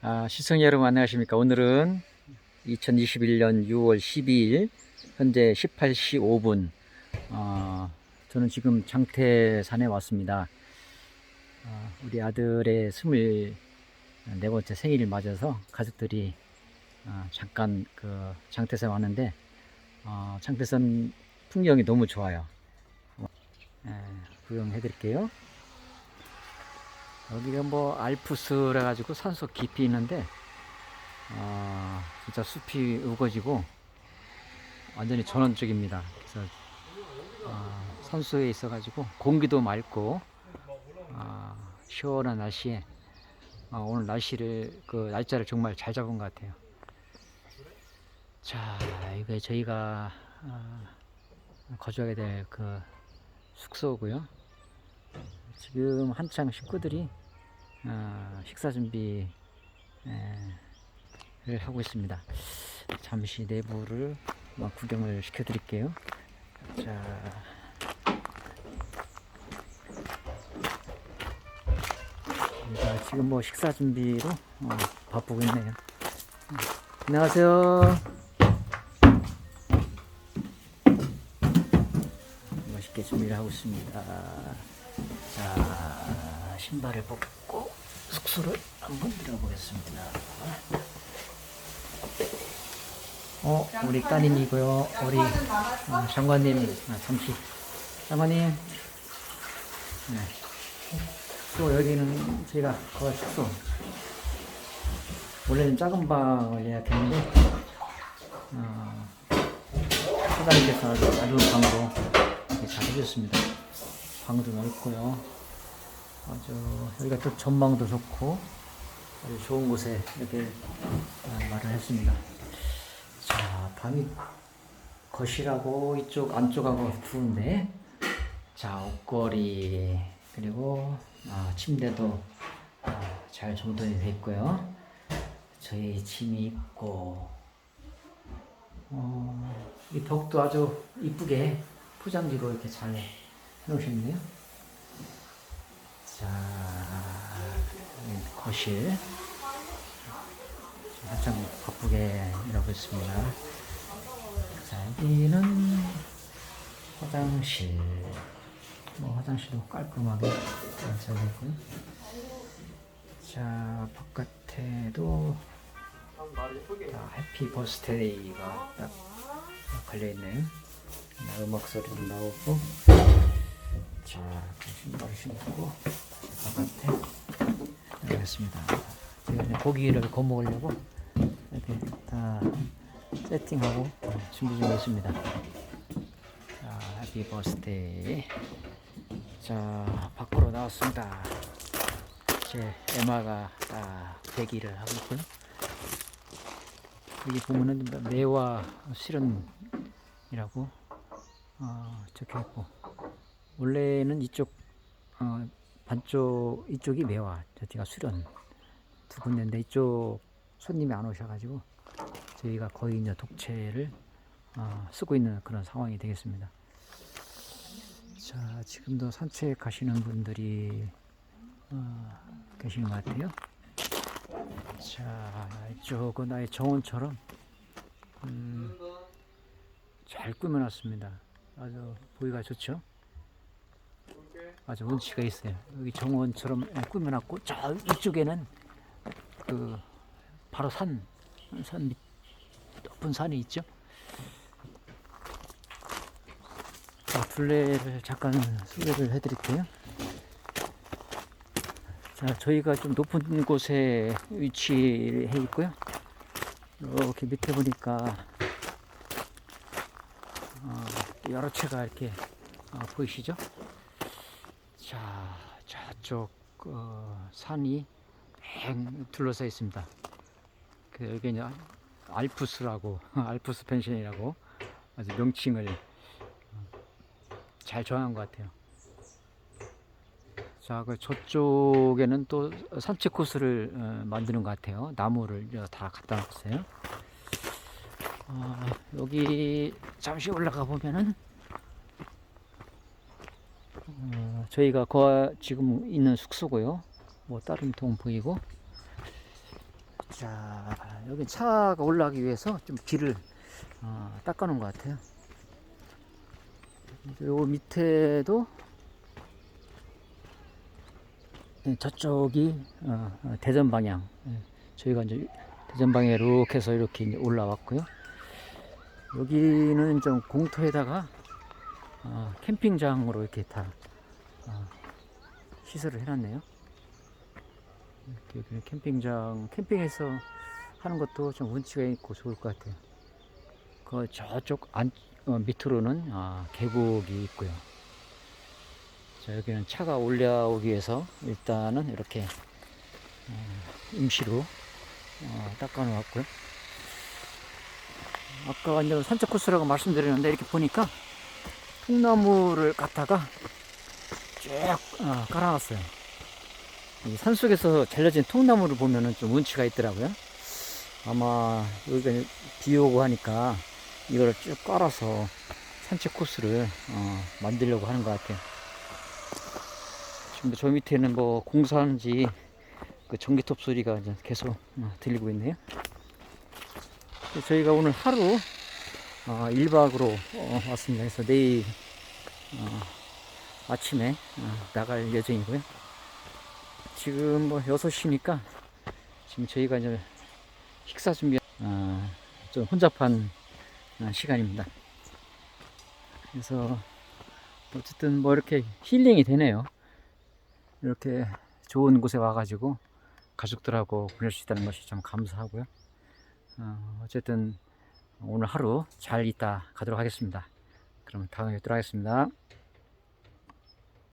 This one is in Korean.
아, 시청자 여러분 안녕하십니까. 오늘은 2021년 6월 12일 현재 18시 5분. 어, 저는 지금 장태산에 왔습니다. 어, 우리 아들의 24번째 생일을 맞아서 가족들이 어, 잠깐 그 장태산에 왔는데 어, 장태산 풍경이 너무 좋아요. 예, 구경해 드릴게요. 여기가 뭐 알프스라 가지고 산소 깊이 있는데 어, 진짜 숲이 우거지고 완전히 전원적입니다. 그래서 어, 산소에 있어 가지고 공기도 맑고 어, 시원한 날씨에 어, 오늘 날씨를 그 날짜를 정말 잘 잡은 것 같아요. 자, 이게 저희가 어, 거주하게 될 그 숙소고요. 지금 한창 식구들이 어, 식사 준비를 하고 있습니다. 잠시 내부를 구경을 시켜드릴게요. 자, 자, 지금 뭐 식사 준비로 어, 바쁘고 있네요. 안녕하세요. 멋있게 준비를 하고 있습니다. 자, 신발을 벗고 숙소를 한번 들어보겠습니다. 어, 우리 따님이고요. 우리 어, 장관님, 아, 잠시. 장관님. 네. 또 여기는 저희가 거 숙소. 원래는 작은 방을 예약했는데, 어, 사장님께서 아주 방으로 잘 해줬습니다. 방도 넓고요. 아주 여기가 또 전망도 좋고 아주 좋은 곳에 이렇게 아, 말을 했습니다. 자, 방이 거실하고 이쪽 안쪽하고 두인데 자 옷걸이 그리고 아, 침대도 아, 잘 정돈이 돼 있고요. 저희 짐이 있고 어, 이 벽도 아주 이쁘게 포장지로 이렇게 잘 해놓으셨네요. 자, 거실. 한참 바쁘게 일하고 있습니다. 자, 여기는 화장실. 뭐, 화장실도 깔끔하게 잘 되고요. 자, 바깥에도 다 해피 버스데이가 딱 걸려있네요. 음악 소리도 나오고. 자, 그 신발 신고 바깥에 나가겠습니다. 제가 이제 고기를 구워 먹으려고 이렇게 다 세팅하고 준비 중에 있습니다. 자, 해피 버스데이. 자, 밖으로 나왔습니다. 제 에마가 딱 대기를 하고 있고요. 여기 보면은 매화 실은이라고 어, 적혀 있고 원래는 이쪽 어, 반쪽 이쪽이 매화 저쪽가 수련 두 군데인데 이쪽 손님이 안 오셔가지고 저희가 거의 이제 독채를 어, 쓰고 있는 그런 상황이 되겠습니다. 자 지금도 산책하시는 분들이 어, 계시는 것 같아요. 자 이쪽은 아예 정원처럼 음, 잘 꾸며놨습니다. 아주 보기가 좋죠. 아주 운치가 있어요. 여기 정원처럼 꾸며놨고 저 이쪽에는 그 바로 산, 산 밑, 높은 산이 있죠. 자, 둘레를 잠깐 소개를 해드릴게요. 자, 저희가 좀 높은 곳에 위치해 있고요. 이렇게 밑에 보니까 어, 여러 채가 이렇게 어, 보이시죠? 자, 저쪽 어, 산이 행 둘러싸여 있습니다. 그 여기 이제 알프스라고 알프스 펜션이라고 아주 명칭을 어, 잘 정한 것 같아요. 자, 그 저쪽에는 또 산책 코스를 어, 만드는 것 같아요. 나무를 다 갖다 놨어요. 어, 여기 잠시 올라가 보면은 어, 저희가 거 지금 있는 숙소고요. 뭐 다른 동 보이고 자, 여기 차가 올라가기 위해서 좀 길을 어, 닦아놓은 것 같아요. 요 밑에도 네, 저쪽이 어, 어, 대전 방향. 예, 저희가 이제 대전 방향에 이렇게 해서 이렇게 올라왔고요. 여기는 좀 공터에다가 어, 캠핑장으로 이렇게 다 어, 시설을 해놨네요. 이렇게 캠핑장, 캠핑에서 하는 것도 좀 운치가 있고 좋을 것 같아요. 그 저쪽 안 어, 밑으로는 아, 계곡이 있고요. 자 여기는 차가 올라오기 위해서 일단은 이렇게 어, 임시로 어, 닦아 놓았고요. 아까 이제 산책 코스라고 말씀드렸는데 이렇게 보니까 통나무를 갖다가 쭉 어, 깔아놨어요. 이 산속에서 잘려진 통나무를 보면은 좀 운치가 있더라고요. 아마 여기가 비 오고 하니까 이거를 쭉 깔아서 산책 코스를 어, 만들려고 하는 것 같아요. 지금 저 밑에는 뭐 공사하는지 그 전기톱 소리가 이제 계속 어, 들리고 있네요. 저희가 오늘 하루 어, 1박으로 어, 왔습니다. 그래서 내일 어, 아침에 어, 나갈 예정이고요. 지금 뭐 6시니까 지금 저희가 이제 식사 준비 어, 좀 혼잡한 어, 시간입니다. 그래서 어쨌든 뭐 이렇게 힐링이 되네요. 이렇게 좋은 곳에 와가지고 가족들하고 보낼 수 있다는 것이 좀 감사하고요. 어, 어쨌든 오늘 하루 잘 있다 가도록 하겠습니다. 그럼 다음에 뵙도록 하겠습니다.